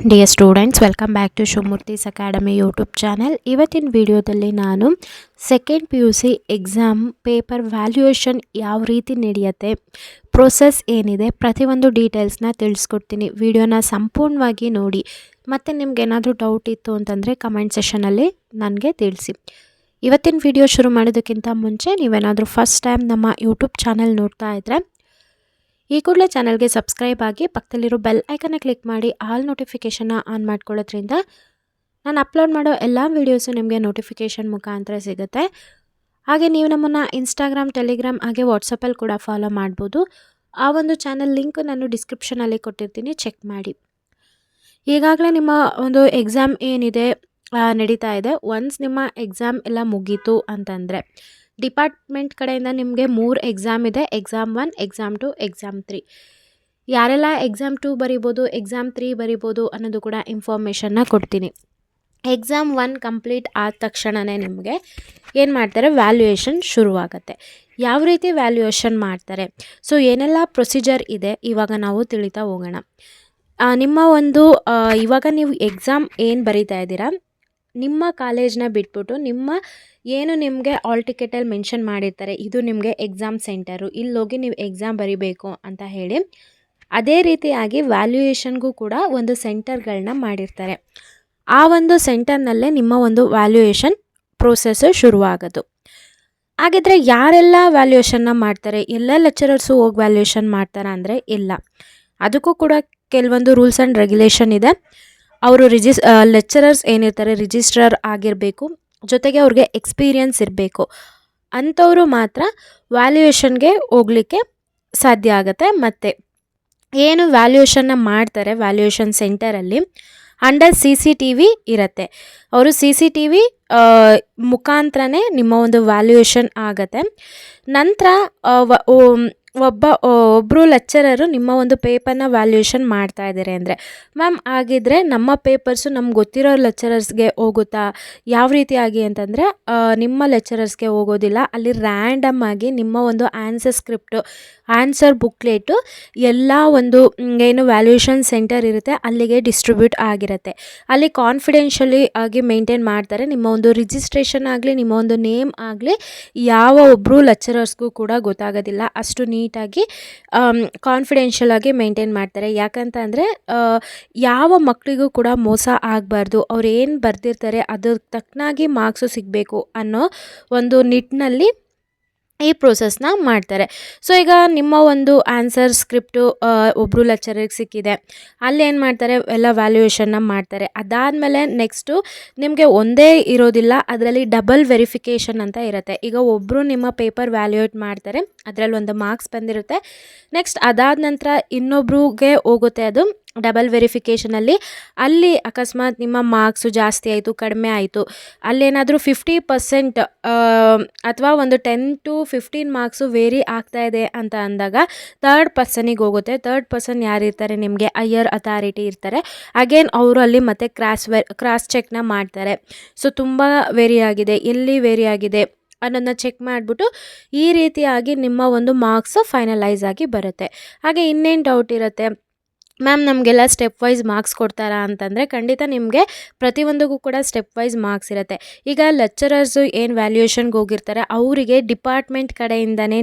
Dear students welcome back to Shivamurthy's academy YouTube channel ಇವತ್ತಿನ ವಿಡಿಯೋದಲ್ಲಿ ನಾನು second P U C exam paper valuation ಯಾವ ರೀತಿ ನಡೆಯುತ್ತೆ ಪ್ರೊಸೆಸ್ ಏನಿದೆ, ಪ್ರತಿಯೊಂದು ಡೀಟೇಲ್ಸ್ನ ತಿಳಿಸ್ಕೊಡ್ತೀನಿ. ವಿಡಿಯೋನ ಸಂಪೂರ್ಣವಾಗಿ ನೋಡಿ. ಮತ್ತು ನಿಮ್ಗೆ ಏನಾದರೂ ಡೌಟ್ ಇತ್ತು ಅಂತಂದರೆ ಕಮೆಂಟ್ ಸೆಷನಲ್ಲಿ ನನಗೆ ತಿಳಿಸಿ. ಇವತ್ತಿನ ವಿಡಿಯೋ ಶುರು ಮಾಡೋದಕ್ಕಿಂತ ಮುಂಚೆ ನೀವೇನಾದರೂ ಫಸ್ಟ್ ಟೈಮ್ ನಮ್ಮ ಯೂಟ್ಯೂಬ್ ಚಾನೆಲ್ ನೋಡ್ತಾ ಇದ್ದರೆ ಈ ಕೂಡಲೇ ಚಾನಲ್ಗೆ ಸಬ್ಸ್ಕ್ರೈಬ್ ಆಗಿ ಪಕ್ಕದಲ್ಲಿರೋ ಬೆಲ್ ಐಕನ್ನ ಕ್ಲಿಕ್ ಮಾಡಿ ಆಲ್ ನೋಟಿಫಿಕೇಷನ್ನ ಆನ್ ಮಾಡ್ಕೊಳ್ಳೋದ್ರಿಂದ ನಾನು ಅಪ್ಲೋಡ್ ಮಾಡೋ ಎಲ್ಲ ವೀಡಿಯೋಸು ನಿಮಗೆ ನೋಟಿಫಿಕೇಷನ್ ಮುಖಾಂತರ ಸಿಗುತ್ತೆ. ಹಾಗೆ ನೀವು ನಮ್ಮನ್ನು ಇನ್ಸ್ಟಾಗ್ರಾಮ್ ಟೆಲಿಗ್ರಾಮ್ ಹಾಗೆ ವಾಟ್ಸಪ್ಪಲ್ಲಿ ಕೂಡ ಫಾಲೋ ಮಾಡ್ಬೋದು. ಆ ಒಂದು ಚಾನಲ್ ಲಿಂಕ್ ನಾನು ಡಿಸ್ಕ್ರಿಪ್ಷನಲ್ಲಿ ಕೊಟ್ಟಿರ್ತೀನಿ ಚೆಕ್ ಮಾಡಿ. ಈಗಾಗಲೇ ನಿಮ್ಮ ಒಂದು ಎಕ್ಸಾಮ್ ಏನಿದೆ ನಡೀತಾ ಇದೆ. ಒನ್ಸ್ ನಿಮ್ಮ ಎಕ್ಸಾಮ್ ಎಲ್ಲ ಮುಗೀತು ಅಂತಂದರೆ ಡಿಪಾರ್ಟ್ಮೆಂಟ್ ಕಡೆಯಿಂದ ನಿಮಗೆ ಮೂರು ಎಕ್ಸಾಮ್ ಇದೆ. Exam one exam two exam three ಯಾರೆಲ್ಲ ಎಕ್ಸಾಮ್ ಟು ಬರಿಬೋದು ಎಕ್ಸಾಮ್ ತ್ರೀ ಬರಿಬೋದು ಅನ್ನೋದು ಕೂಡ ಇನ್ಫಾರ್ಮೇಷನ್ನ ಕೊಡ್ತೀನಿ. ಎಕ್ಸಾಮ್ ಒನ್ ಕಂಪ್ಲೀಟ್ ಆದ ತಕ್ಷಣವೇ ನಿಮಗೆ ಏನು ಮಾಡ್ತಾರೆ? ವ್ಯಾಲ್ಯೂಯೇಷನ್ ಶುರುವಾಗುತ್ತೆ. ಯಾವ ರೀತಿ ವ್ಯಾಲ್ಯೂಯೇಷನ್ ಮಾಡ್ತಾರೆ? ಸೊ ಏನೆಲ್ಲ ಪ್ರೊಸೀಜರ್ ಇದೆ? ಇವಾಗ ನಾವು ತಿಳಿತಾ ಹೋಗೋಣ. ನಿಮ್ಮ ಒಂದು ಇವಾಗ ನೀವು ಎಕ್ಸಾಮ್ ಏನು ಬರೀತಾ ಇದ್ದೀರಾ? ನಿಮ್ಮ ಕಾಲೇಜನ್ನ ಬಿಟ್ಬಿಟ್ಟು ನಿಮ್ಮ ಏನು ನಿಮಗೆ ಆಲ್ ಟಿಕೆಟಲ್ಲಿ ಮೆನ್ಷನ್ ಮಾಡಿರ್ತಾರೆ, ಇದು ನಿಮಗೆ ಎಕ್ಸಾಮ್ ಸೆಂಟರು ಇಲ್ಲೋಗಿ ನೀವು ಎಕ್ಸಾಮ್ ಬರಿಬೇಕು ಅಂತ ಹೇಳಿ, ಅದೇ ರೀತಿಯಾಗಿ ವ್ಯಾಲ್ಯೂಯೇಷನ್ಗೂ ಕೂಡ ಒಂದು ಸೆಂಟರ್ಗಳನ್ನ ಮಾಡಿರ್ತಾರೆ. ಆ ಒಂದು ಸೆಂಟರ್ನಲ್ಲೇ ನಿಮ್ಮ ಒಂದು ವ್ಯಾಲ್ಯೂಯೇಷನ್ ಪ್ರೋಸೆಸ್ಸು ಶುರುವಾಗೋದು. ಹಾಗಿದ್ರೆ ಯಾರೆಲ್ಲ ವ್ಯಾಲ್ಯೂಯೇಷನ್ನ ಮಾಡ್ತಾರೆ, ಎಲ್ಲ ಲೆಕ್ಚರರ್ಸು ಹೋಗಿ ವ್ಯಾಲ್ಯೂಯೇಷನ್ ಮಾಡ್ತಾರೆ ಅಂದರೆ ಇಲ್ಲ. ಅದಕ್ಕೂ ಕೂಡ ಕೆಲವೊಂದು ರೂಲ್ಸ್ ಆ್ಯಂಡ್ ರೆಗ್ಯುಲೇಷನ್ ಇದೆ. ಅವರು ರಿಜಿಸ್ ಲೆಕ್ಚರರ್ಸ್ ಏನಿರ್ತಾರೆ ರಿಜಿಸ್ಟ್ರರ್ ಆಗಿರಬೇಕು. ಜೊತೆಗೆ ಅವ್ರಿಗೆ ಎಕ್ಸ್ಪೀರಿಯನ್ಸ್ ಇರಬೇಕು. ಅಂಥವರು ಮಾತ್ರ ವ್ಯಾಲ್ಯೂಯೇಷನ್ಗೆ ಹೋಗಲಿಕ್ಕೆ ಸಾಧ್ಯ ಆಗುತ್ತೆ. ಮತ್ತು ಏನು ವ್ಯಾಲ್ಯೂಯೇಷನ್ನ ಮಾಡ್ತಾರೆ valuation ಸೆಂಟರಲ್ಲಿ under C C T V ಇರುತ್ತೆ. ಅವರು ಸಿ ಸಿ ಟಿ ವಿ ಮುಖಾಂತರನೇ ನಿಮ್ಮ ಒಂದು ವ್ಯಾಲ್ಯೂಯೇಷನ್ ಆಗುತ್ತೆ. ನಂತರ ಒಬ್ಬ ಒಬ್ಬರು ಲೆಕ್ಚರರು ನಿಮ್ಮ ಒಂದು ಪೇಪರ್ನ ವ್ಯಾಲ್ಯೂಯೇಷನ್ ಮಾಡ್ತಾ ಇದ್ದಾರೆ ಅಂದರೆ ಮ್ಯಾಮ್ ಆಗಿದ್ದರೆ ನಮ್ಮ ಪೇಪರ್ಸು ನಮ್ಗೆ ಗೊತ್ತಿರೋ ಲೆಕ್ಚರರ್ಸ್ಗೆ ಹೋಗುತ್ತಾ? ಯಾವ ರೀತಿಯಾಗಿ ಅಂತಂದರೆ ನಿಮ್ಮ ಲೆಕ್ಚರರ್ಸ್ಗೆ ಹೋಗೋದಿಲ್ಲ. ಅಲ್ಲಿ ರ್ಯಾಂಡಮ್ ಆಗಿ ನಿಮ್ಮ ಒಂದು ಆನ್ಸರ್ ಸ್ಕ್ರಿಪ್ಟು ಆನ್ಸರ್ ಬುಕ್ಲೆಟು ಎಲ್ಲ ಒಂದು ಏನು ವ್ಯಾಲ್ಯೂಯೇಷನ್ ಸೆಂಟರ್ ಇರುತ್ತೆ, ಅಲ್ಲಿಗೆ ಡಿಸ್ಟ್ರಿಬ್ಯೂಟ್ ಆಗಿರುತ್ತೆ. ಅಲ್ಲಿ ಕಾನ್ಫಿಡೆನ್ಷಿಯಲಿ ಆಗಿ ಮೇಂಟೈನ್ ಮಾಡ್ತಾರೆ. ನಿಮ್ಮ ಒಂದು ರಿಜಿಸ್ಟ್ರೇಷನ್ ಆಗಲಿ, ನಿಮ್ಮ ಒಂದು ನೇಮ್ ಆಗಲಿ, ಯಾವ ಒಬ್ಬರು ಲೆಕ್ಚರರ್ಸ್ಗೂ ಕೂಡ ಗೊತ್ತಾಗೋದಿಲ್ಲ. ಅಷ್ಟು ನೀಟಾಗಿ ಕಾನ್ಫಿಡೆನ್ಷಿಯಲ್ ಆಗಿ ಮೇಂಟೈನ್ ಮಾಡ್ತಾರೆ. ಯಾಕಂತ ಅಂದರೆ ಯಾವ ಮಕ್ಕಳಿಗೂ ಕೂಡ ಮೋಸ ಆಗಬಾರ್ದು. ಅವ್ರು ಏನು ಬರೆದಿರ್ತಾರೆ, ಅದ್ರ ತಕ್ಕನಾಗಿ ಮಾರ್ಕ್ಸು ಸಿಗಬೇಕು ಅನ್ನೋ ಒಂದು ನಿಟ್ಟಿನಲ್ಲಿ ಈ ಪ್ರೋಸೆಸ್ನ ಮಾಡ್ತಾರೆ. ಸೊ ಈಗ ನಿಮ್ಮ ಒಂದು ಆನ್ಸರ್ ಸ್ಕ್ರಿಪ್ಟು ಒಬ್ಬರು ಲೆಕ್ಚರಿಗೆ ಸಿಕ್ಕಿದೆ. ಅಲ್ಲಿ ಏನು ಮಾಡ್ತಾರೆ? ಎಲ್ಲ ವ್ಯಾಲ್ಯೂಯೇಷನ್ನ ಮಾಡ್ತಾರೆ. ಅದಾದಮೇಲೆ ನೆಕ್ಸ್ಟು ನಿಮಗೆ ಒಂದೇ ಇರೋದಿಲ್ಲ, ಅದರಲ್ಲಿ ಡಬಲ್ ವೆರಿಫಿಕೇಷನ್ ಅಂತ ಇರುತ್ತೆ. ಈಗ ಒಬ್ಬರು ನಿಮ್ಮ ಪೇಪರ್ ವ್ಯಾಲ್ಯೂಯೇಟ್ ಮಾಡ್ತಾರೆ. ಅದರಲ್ಲಿ ಒಂದು ಮಾರ್ಕ್ಸ್ ಬಂದಿರುತ್ತೆ. ನೆಕ್ಸ್ಟ್ ಅದಾದ ನಂತರ ಇನ್ನೊಬ್ರಿಗೆ ಹೋಗುತ್ತೆ ಅದು ಡಬಲ್ ವೆರಿಫಿಕೇಷನಲ್ಲಿ ಅಲ್ಲಿ. ಅಕಸ್ಮಾತ್ ನಿಮ್ಮ ಮಾರ್ಕ್ಸು ಜಾಸ್ತಿ ಆಯಿತು, ಕಡಿಮೆ ಆಯಿತು. ಅಲ್ಲೇನಾದರೂ ಫಿಫ್ಟಿ ಪರ್ಸೆಂಟ್ ಅಥವಾ ಒಂದು ten to fifteen marks vary ಆಗ್ತಾ ಇದೆ ಅಂತ ಅಂದಾಗ ತರ್ಡ್ ಪರ್ಸನಿಗೆ ಹೋಗುತ್ತೆ. ತರ್ಡ್ ಪರ್ಸನ್ ಯಾರು ಇರ್ತಾರೆ? ನಿಮಗೆ ಹೈಯರ್ ಅಥಾರಿಟಿ ಇರ್ತಾರೆ. ಅಗೇನ್ ಅವರು ಅಲ್ಲಿ ಮತ್ತೆ ಕ್ರಾಸ್ ವೆ ಕ್ರಾಸ್ ಚೆಕ್ನ ಮಾಡ್ತಾರೆ. ಸೊ ತುಂಬ ವೇರಿ ಆಗಿದೆ. ಎಲ್ಲಿ ವೇರಿ ಆಗಿದೆ. ಅನ್ನೋದನ್ನ ಚೆಕ್ ಮಾಡಿಬಿಟ್ಟು ಈ ರೀತಿಯಾಗಿ ನಿಮ್ಮ ಒಂದು ಮಾರ್ಕ್ಸು ಫೈನಲೈಸ್ ಆಗಿ ಬರುತ್ತೆ. ಹಾಗೆ ಇನ್ನೇನು ಡೌಟ್ ಇರುತ್ತೆ? ಮ್ಯಾಮ್, ನಮಗೆಲ್ಲ ಸ್ಟೆಪ್ ವೈಸ್ ಮಾರ್ಕ್ಸ್ ಕೊಡ್ತಾರಾ ಅಂತಂದರೆ ಖಂಡಿತ ನಿಮಗೆ ಪ್ರತಿಯೊಂದಕ್ಕೂ ಕೂಡ ಸ್ಟೆಪ್ ವೈಸ್ ಮಾರ್ಕ್ಸ್ ಇರುತ್ತೆ. ಈಗ ಲೆಕ್ಚರರ್ಸು ಏನು ವ್ಯಾಲ್ಯೂಯೇಷನ್ಗೆ ಹೋಗಿರ್ತಾರೆ, ಅವರಿಗೆ ಡಿಪಾರ್ಟ್ಮೆಂಟ್ ಕಡೆಯಿಂದನೇ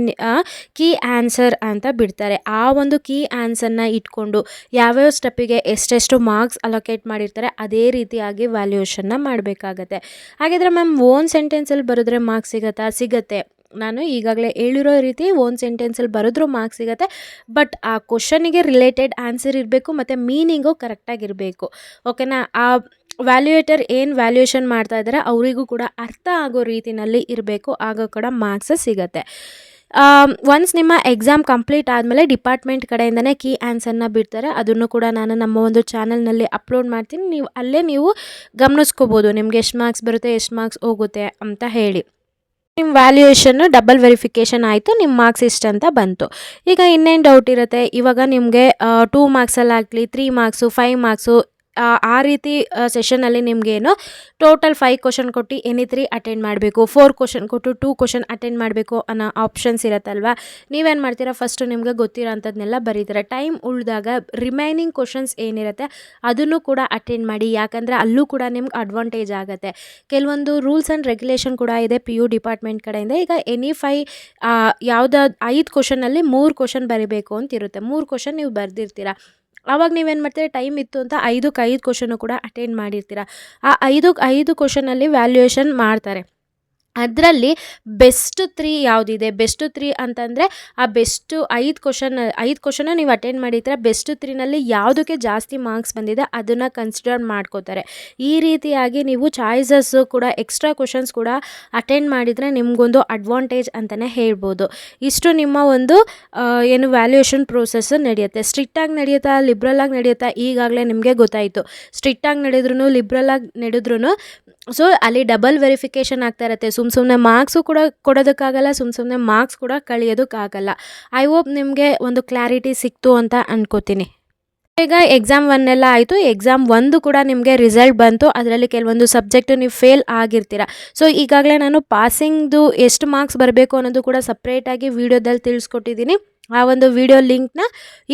ಕೀ ಆನ್ಸರ್ ಅಂತ ಬಿಡ್ತಾರೆ. ಆ ಒಂದು ಕೀ ಆನ್ಸರ್ನ ಇಟ್ಕೊಂಡು ಯಾವ್ಯಾವ ಸ್ಟೆಪ್ಪಿಗೆ ಎಷ್ಟೆಷ್ಟು ಮಾರ್ಕ್ಸ್ ಅಲೋಕೇಟ್ ಮಾಡಿರ್ತಾರೆ, ಅದೇ ರೀತಿಯಾಗಿ ವ್ಯಾಲ್ಯೂಯೇಷನ್ನ ಮಾಡಬೇಕಾಗತ್ತೆ. ಹಾಗಿದ್ರೆ ಮ್ಯಾಮ್ ಓನ್ ಸೆಂಟೆನ್ಸಲ್ಲಿ ಬರೆದ್ರೆ ಮಾರ್ಕ್ಸ್ ಸಿಗತ್ತಾ? ಸಿಗತ್ತೆ. ನಾನು ಈಗಾಗಲೇ ಹೇಳಿರೋ ರೀತಿ ಓನ್ ಸೆಂಟೆನ್ಸಲ್ಲಿ ಬರೆದ್ರೂ ಮಾರ್ಕ್ಸ್ ಸಿಗುತ್ತೆ. ಬಟ್ ಆ ಕ್ವಶನಿಗೆ ರಿಲೇಟೆಡ್ ಆನ್ಸರ್ ಇರಬೇಕು, ಮತ್ತು ಮೀನಿಂಗು ಕರೆಕ್ಟಾಗಿರಬೇಕು ಓಕೆನಾ ಆ ವ್ಯಾಲ್ಯೂಯೇಟರ್ ಏನು ವ್ಯಾಲ್ಯೂಯೇಷನ್ ಮಾಡ್ತಾ ಇದ್ದಾರೆ ಅವರಿಗೂ ಕೂಡ ಅರ್ಥ ಆಗೋ ರೀತಿಯಲ್ಲಿ ಇರಬೇಕು, ಆಗ ಕೂಡ ಮಾರ್ಕ್ಸ್ ಸಿಗುತ್ತೆ. ಒನ್ಸ್ ನಿಮ್ಮ ಎಕ್ಸಾಮ್ ಕಂಪ್ಲೀಟ್ ಆದಮೇಲೆ ಡಿಪಾರ್ಟ್ಮೆಂಟ್ ಕಡೆಯಿಂದನೇ ಕೀ ಆನ್ಸರ್ನ ಬಿಡ್ತಾರೆ. ಅದನ್ನು ಕೂಡ ನಾನು ನಮ್ಮ ಒಂದು ಚಾನಲ್ನಲ್ಲಿ ಅಪ್ಲೋಡ್ ಮಾಡ್ತೀನಿ. ನೀವು ಅಲ್ಲೇ ನೀವು ಗಮನಿಸ್ಕೋಬೋದು, ನಿಮ್ಗೆ ಎಷ್ಟು ಮಾರ್ಕ್ಸ್ ಬರುತ್ತೆ, ಎಷ್ಟು ಮಾರ್ಕ್ಸ್ ಹೋಗುತ್ತೆ ಅಂತ ಹೇಳಿ. ನಿಮ್ಮ ವ್ಯಾಲ್ಯೂಯೇಷನ್ನು ಡಬಲ್ ವೆರಿಫಿಕೇಷನ್ ಆಯಿತು ನಿಮ್ಮ ಮಾರ್ಕ್ಸ್ ಇಷ್ಟು ಅಂತ ಬಂತು. ಈಗ ಇನ್ನೇನು ಡೌಟ್ ಇರುತ್ತೆ? ಇವಾಗ ನಿಮಗೆ ಟೂ ಮಾರ್ಕ್ಸಲ್ಲಾಗಲಿ ತ್ರೀ ಮಾರ್ಕ್ಸು ಫೈವ್ ಮಾರ್ಕ್ಸು ಆ ರೀತಿ ಸೆಷನಲ್ಲಿ ನಿಮಗೇನು ಟೋಟಲ್ ಫೈವ್ ಕ್ವಶನ್ ಕೊಟ್ಟು ಎನಿ ತ್ರೀ ಅಟೆಂಡ್ ಮಾಡಬೇಕು ಫೋರ್ ಕ್ವಶನ್ ಕೊಟ್ಟು ಟೂ ಕ್ವಶನ್ ಅಟೆಂಡ್ ಮಾಡಬೇಕು ಅನ್ನೋ ಆಪ್ಷನ್ಸ್ ಇರುತ್ತಲ್ವ? ನೀವೇನು ಮಾಡ್ತೀರಾ? ಫಸ್ಟು ನಿಮಗೆ ಗೊತ್ತಿರೋ ಅಂಥದ್ದನ್ನೆಲ್ಲ ಬರೀತೀರ. ಟೈಮ್ ಉಳಿದಾಗ ರಿಮೈನಿಂಗ್ ಕ್ವಶನ್ಸ್ ಏನಿರುತ್ತೆ ಅದನ್ನು ಕೂಡ ಅಟೆಂಡ್ ಮಾಡಿ. ಯಾಕಂದರೆ ಅಲ್ಲೂ ಕೂಡ ನಿಮ್ಗೆ ಅಡ್ವಾಂಟೇಜ್ ಆಗುತ್ತೆ. ಕೆಲವೊಂದು ರೂಲ್ಸ್ ಆ್ಯಂಡ್ ರೆಗ್ಯುಲೇಷನ್ ಕೂಡ ಇದೆ ಪಿ ಯು ಡಿಪಾರ್ಟ್ಮೆಂಟ್ ಕಡೆಯಿಂದ. ಈಗ ಎನಿ ಫೈ ಯಾವುದಾದ್ರು ಐದು ಕ್ವಶನಲ್ಲಿ ಮೂರು ಕ್ವಶನ್ ಬರೀಬೇಕು ಅಂತ ಇರುತ್ತೆ ಮೂರು ಕ್ವಶನ್ ನೀವು ಬರೆದಿರ್ತೀರ. ಆವಾಗ ನೀವೇನು ಮಾಡ್ತೀರ? ಟೈಮ್ ಇತ್ತು ಅಂತ ಐದಕ್ಕೆ ಐದು ಕ್ವಶನು ಕೂಡ ಅಟೆಂಡ್ ಮಾಡಿರ್ತೀರ. ಆ ಐದಕ್ಕೆ ಐದು ಕ್ವಶನಲ್ಲಿ ವ್ಯಾಲ್ಯೂಯೇಷನ್ ಮಾಡ್ತಾರೆ. ಅದರಲ್ಲಿ ಬೆಸ್ಟ್ ತ್ರೀ ಯಾವುದಿದೆ? ಬೆಸ್ಟ್ ತ್ರೀ ಅಂತಂದರೆ ಆ ಬೆಸ್ಟು ಐದು ಕ್ವಶನ್ ಐದು ಕ್ವಶನ ನೀವು ಅಟೆಂಡ್ ಮಾಡಿದ್ರೆ ಬೆಸ್ಟ್ ತ್ರೀನಲ್ಲಿ ಯಾವುದಕ್ಕೆ ಜಾಸ್ತಿ ಮಾರ್ಕ್ಸ್ ಬಂದಿದೆ ಅದನ್ನು ಕನ್ಸಿಡರ್ ಮಾಡ್ಕೋತಾರೆ. ಈ ರೀತಿಯಾಗಿ ನೀವು ಚಾಯ್ಸಸ್ಸು ಕೂಡ ಎಕ್ಸ್ಟ್ರಾ ಕ್ವಶನ್ಸ್ ಕೂಡ ಅಟೆಂಡ್ ಮಾಡಿದರೆ ನಿಮಗೊಂದು ಅಡ್ವಾಂಟೇಜ್ ಅಂತಲೇ ಹೇಳ್ಬೋದು. ಇಷ್ಟು ನಿಮ್ಮ ಒಂದು ಏನು ವ್ಯಾಲ್ಯೂಯೇಷನ್ ಪ್ರೋಸೆಸ್ ನಡೆಯುತ್ತೆ. ಸ್ಟ್ರಿಕ್ಟಾಗಿ ನಡೆಯುತ್ತಾ ಲಿಬ್ರಲಾಗಿ ನಡೆಯುತ್ತಾ ಈಗಾಗಲೇ ನಿಮಗೆ ಗೊತ್ತಾಯಿತು. ಸ್ಟ್ರಿಕ್ಟಾಗಿ ನಡೆದ್ರೂ ಲಿಬ್ರಲಾಗಿ ನಡೆದ್ರೂ ಸೊ ಅಲ್ಲಿ ಡಬಲ್ ವೆರಿಫಿಕೇಷನ್ ಆಗ್ತಾ ಇರುತ್ತೆ. ಸುಮ್ಮ ಸುಮ್ಮನೆ ಮಾರ್ಕ್ಸು ಕೂಡ ಕೊಡೋದಕ್ಕಾಗಲ್ಲ ಸುಮ್ಮ ಸುಮ್ಮನೆ ಮಾರ್ಕ್ಸ್ ಕೂಡ ಕಳಿಯೋದಕ್ಕಾಗಲ್ಲ. ಐ ಹೋಪ್ ನಿಮಗೆ ಒಂದು ಕ್ಲಾರಿಟಿ ಸಿಕ್ತು ಅಂತ ಅಂದ್ಕೋತೀನಿ ಈಗ ಎಕ್ಸಾಮ್ ಒನ್ನೆಲ್ಲ ಆಯಿತು ಎಕ್ಸಾಮ್ ಒಂದು ಕೂಡ ನಿಮಗೆ ರಿಸಲ್ಟ್ ಬಂತು, ಅದರಲ್ಲಿ ಕೆಲವೊಂದು ಸಬ್ಜೆಕ್ಟು ನೀವು ಫೇಲ್ ಆಗಿರ್ತೀರ. ಸೊ ಈಗಾಗಲೇ ನಾನು ಪಾಸಿಂಗ್ದು ಎಷ್ಟು ಮಾರ್ಕ್ಸ್ ಬರಬೇಕು ಅನ್ನೋದು ಕೂಡ ಸಪ್ರೇಟಾಗಿ ವೀಡಿಯೋದಲ್ಲಿ ತಿಳಿಸ್ಕೊಟ್ಟಿದ್ದೀನಿ. ಆ ಒಂದು ವಿಡಿಯೋ ಲಿಂಕ್ನ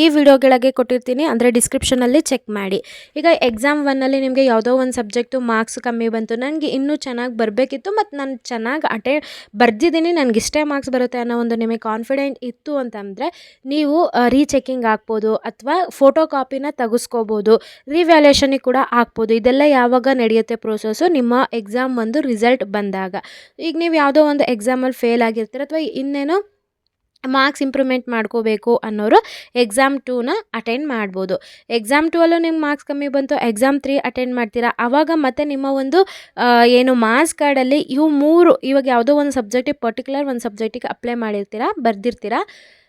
ಈ ವಿಡಿಯೋ ಕೆಳಗೆ ಕೊಟ್ಟಿರ್ತೀನಿ, ಅಂದರೆ ಡಿಸ್ಕ್ರಿಪ್ಷನಲ್ಲಿ ಚೆಕ್ ಮಾಡಿ. ಈಗ ಎಕ್ಸಾಮ್ ಒನ್ನಲ್ಲಿ ನಿಮಗೆ ಯಾವುದೋ ಒಂದು ಸಬ್ಜೆಕ್ಟು ಮಾರ್ಕ್ಸ್ ಕಮ್ಮಿ ಬಂತು ನನಗೆ ಇನ್ನೂ ಚೆನ್ನಾಗಿ ಬರಬೇಕಿತ್ತು, ಮತ್ತು ನಾನು ಚೆನ್ನಾಗಿ ಅಟೆ ಬರ್ದಿದ್ದೀನಿ, ನನಗೆ ಇಷ್ಟೇ ಮಾರ್ಕ್ಸ್ ಬರುತ್ತೆ ಅನ್ನೋ ಒಂದು ನಿಮಗೆ ಕಾನ್ಫಿಡೆಂಟ್ ಇತ್ತು ಅಂತಂದರೆ, ನೀವು ರೀಚೆಕಿಂಗ್ ಹಾಕ್ಬೋದು ಅಥವಾ ಫೋಟೋ ಕಾಪಿನ ತೆಗೆಸ್ಕೋಬೋದು ರಿವ್ಯಾಲ್ಯೂಷನಿಗೆ ಕೂಡ ಹಾಕ್ಬೋದು ಇದೆಲ್ಲ ಯಾವಾಗ ನಡೆಯುತ್ತೆ ಪ್ರೋಸೆಸ್ಸು ನಿಮ್ಮ ಎಕ್ಸಾಮ್ ಒಂದು ರಿಸಲ್ಟ್ ಬಂದಾಗ. ಈಗ ನೀವು ಯಾವುದೋ ಒಂದು ಎಕ್ಸಾಮಲ್ಲಿ ಫೇಲ್ ಆಗಿರ್ತೀರ, ಅಥವಾ ಇನ್ನೇನೋ ಮಾರ್ಕ್ಸ್ ಇಂಪ್ರೂವ್ಮೆಂಟ್ ಮಾಡ್ಕೋಬೇಕು ಅನ್ನೋರು ಎಕ್ಸಾಮ್ ಟೂನ ಅಟೆಂಡ್ ಮಾಡ್ಬೋದು. ಎಕ್ಸಾಮ್ ಟೂ ಅಲ್ಲೂ ನಿಮ್ಗೆ ಮಾರ್ಕ್ಸ್ ಕಮ್ಮಿ ಬಂತು ಎಕ್ಸಾಮ್ ತ್ರೀ ಅಟೆಂಡ್ ಮಾಡ್ತೀರಾ? ಆವಾಗ ಮತ್ತೆ ನಿಮ್ಮ ಒಂದು ಏನು ಮಾರ್ಕ್ಸ್ ಕಾರ್ಡಲ್ಲಿ ಇವು ಮೂರು, ಇವಾಗ ಯಾವುದೋ ಒಂದು ಸಬ್ಜೆಕ್ಟಿಗೆ ಪರ್ಟಿಕ್ಯುಲರ್ ಒಂದು ಸಬ್ಜೆಕ್ಟಿಗೆ ಅಪ್ಲೈ ಮಾಡಿರ್ತೀರಾ, ಬರ್ದಿರ್ತೀರಾ?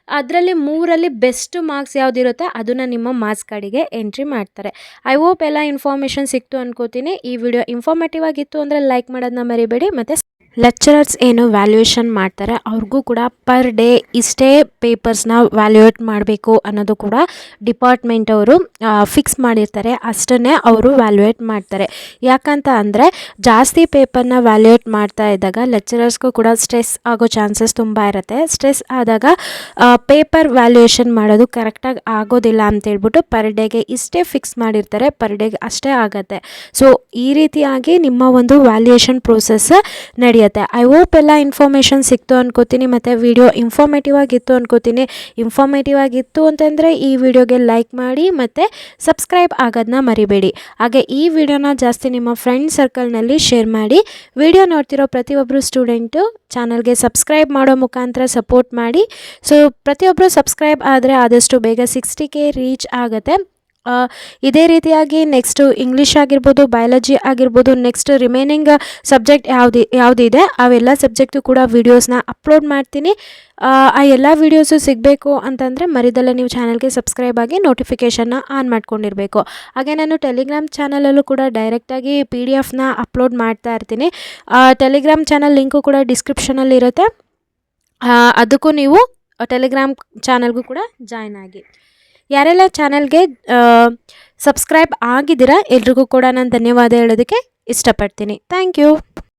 ಅದರಲ್ಲಿ ಮೂರಲ್ಲಿ ಬೆಸ್ಟ್ ಮಾರ್ಕ್ಸ್ ಯಾವುದಿರುತ್ತೆ ಅದನ್ನು ನಿಮ್ಮ ಮಾರ್ಕ್ಸ್ ಕಾರ್ಡಿಗೆ ಎಂಟ್ರಿ ಮಾಡ್ತಾರೆ. ಐ ಹೋಪ್ ಎಲ್ಲ ಇನ್ಫಾರ್ಮೇಷನ್ ಸಿಕ್ತು ಅನ್ಕೋತೀನಿ. ಈ ವಿಡಿಯೋ ಇನ್ಫಾರ್ಮೇಟಿವ್ ಆಗಿತ್ತು ಅಂದರೆ ಲೈಕ್ ಮಾಡೋದನ್ನ ಮರಿಬೇಡಿ. ಮತ್ತು ಲೆಕ್ಚರರ್ಸ್ ಏನು ವ್ಯಾಲ್ಯೂಯೇಷನ್ ಮಾಡ್ತಾರೆ, ಅವ್ರಿಗೂ ಕೂಡ ಪರ್ ಡೇ ಇಷ್ಟೇ ಪೇಪರ್ಸ್ನ ವ್ಯಾಲ್ಯೂಯೇಟ್ ಮಾಡಬೇಕು ಅನ್ನೋದು ಕೂಡ ಡಿಪಾರ್ಟ್ಮೆಂಟ್ ಅವರು ಫಿಕ್ಸ್ ಮಾಡಿರ್ತಾರೆ. ಅಷ್ಟನ್ನೇ ಅವರು ವ್ಯಾಲ್ಯೂಯೇಟ್ ಮಾಡ್ತಾರೆ. ಯಾಕಂತ ಅಂದರೆ ಜಾಸ್ತಿ ಪೇಪರ್ನ ವ್ಯಾಲ್ಯೂಯೇಟ್ ಮಾಡ್ತಾ ಇದ್ದಾಗ ಲೆಕ್ಚರರ್ಸ್ಗೂ ಕೂಡ ಸ್ಟ್ರೆಸ್ ಆಗೋ ಚಾನ್ಸಸ್ ತುಂಬ ಇರುತ್ತೆ. ಸ್ಟ್ರೆಸ್ ಆದಾಗ ಪೇಪರ್ ವ್ಯಾಲ್ಯೂಯೇಷನ್ ಮಾಡೋದು ಕರೆಕ್ಟಾಗಿ ಆಗೋದಿಲ್ಲ ಅಂತೇಳ್ಬಿಟ್ಟು ಪರ್ ಡೇಗೆ ಇಷ್ಟೇ ಫಿಕ್ಸ್ ಮಾಡಿರ್ತಾರೆ. ಪರ್ ಡೇಗೆ ಅಷ್ಟೇ ಆಗುತ್ತೆ. ಸೊ ಈ ರೀತಿಯಾಗಿ ನಿಮ್ಮ ಒಂದು ವ್ಯಾಲ್ಯೂಯೇಷನ್ ಪ್ರೋಸೆಸ್ ನಡೆಯುತ್ತೆ. ಐ ಹೋಪ್ ಎಲ್ಲ ಇನ್ಫಾರ್ಮೇಷನ್ ಸಿಕ್ತು ಅನ್ಕೋತೀನಿ, ಮತ್ತು ವಿಡಿಯೋ ಇನ್ಫಾರ್ಮೇಟಿವ್ ಆಗಿತ್ತು ಅನ್ಕೋತೀನಿ. ಇನ್ಫಾರ್ಮೇಟಿವ್ ಆಗಿತ್ತು ಅಂತಂದರೆ ಈ ವಿಡಿಯೋಗೆ ಲೈಕ್ ಮಾಡಿ, ಮತ್ತು ಸಬ್ಸ್ಕ್ರೈಬ್ ಆಗೋದನ್ನ ಮರಿಬೇಡಿ. ಹಾಗೆ ಈ ವಿಡಿಯೋನ ಜಾಸ್ತಿ ನಿಮ್ಮ ಫ್ರೆಂಡ್ ಸರ್ಕಲ್ನಲ್ಲಿ ಶೇರ್ ಮಾಡಿ. ವಿಡಿಯೋ ನೋಡ್ತಿರೋ ಪ್ರತಿಯೊಬ್ಬರು ಸ್ಟೂಡೆಂಟು ಚಾನಲ್ಗೆ ಸಬ್ಸ್ಕ್ರೈಬ್ ಮಾಡೋ ಮುಖಾಂತರ ಸಪೋರ್ಟ್ ಮಾಡಿ. ಸೊ ಪ್ರತಿಯೊಬ್ಬರು ಸಬ್ಸ್ಕ್ರೈಬ್ ಆದರೆ ಆದಷ್ಟು ಬೇಗ ಸಿಕ್ಸ್ಟಿ ಕೆ ರೀಚ್ ಆಗುತ್ತೆ. ಇದೇ ರೀತಿಯಾಗಿ ನೆಕ್ಸ್ಟು ಇಂಗ್ಲೀಷ್ ಆಗಿರ್ಬೋದು ಬಯಾಲಜಿ ಆಗಿರ್ಬೋದು ನೆಕ್ಸ್ಟ್ ರಿಮೈನಿಂಗ್ ಸಬ್ಜೆಕ್ಟ್ ಯಾವ್ದು ಯಾವುದಿದೆ ಅವೆಲ್ಲ ಸಬ್ಜೆಕ್ಟು ಕೂಡ ವೀಡಿಯೋಸ್ನ ಅಪ್ಲೋಡ್ ಮಾಡ್ತೀನಿ. ಆ ಎಲ್ಲ ವೀಡಿಯೋಸು ಸಿಗಬೇಕು ಅಂತಂದರೆ ಮರಿದಲ್ಲೇ ನೀವು ಚಾನಲ್ಗೆ ಸಬ್ಸ್ಕ್ರೈಬ್ ಆಗಿ ನೋಟಿಫಿಕೇಷನ್ನ ಆನ್ ಮಾಡ್ಕೊಂಡಿರಬೇಕು. ಹಾಗೆ ನಾನು ಟೆಲಿಗ್ರಾಮ್ ಚಾನಲಲ್ಲೂ ಕೂಡ ಡೈರೆಕ್ಟಾಗಿ ಪಿ ಡಿ ಎಫ್ನ ಅಪ್ಲೋಡ್ ಮಾಡ್ತಾ ಇರ್ತೀನಿ. ಟೆಲಿಗ್ರಾಮ್ ಚಾನಲ್ ಲಿಂಕು ಕೂಡ ಡಿಸ್ಕ್ರಿಪ್ಷನಲ್ಲಿ ಇರುತ್ತೆ. ಆ, ಅದಕ್ಕೂ ನೀವು ಟೆಲಿಗ್ರಾಮ್ ಚಾನಲ್ಗೂ ಕೂಡ ಜಾಯ್ನ್ ಆಗಿ. ಯಾರೆಲ್ಲ ಚಾನಲ್ಗೆ ಸಬ್ಸ್ಕ್ರೈಬ್ ಆಗಿದ್ದೀರಾ ಎಲ್ರಿಗೂ ಕೂಡ ನಾನು ಧನ್ಯವಾದ ಹೇಳೋದಕ್ಕೆ ಇಷ್ಟಪಡ್ತೀನಿ. Thank you.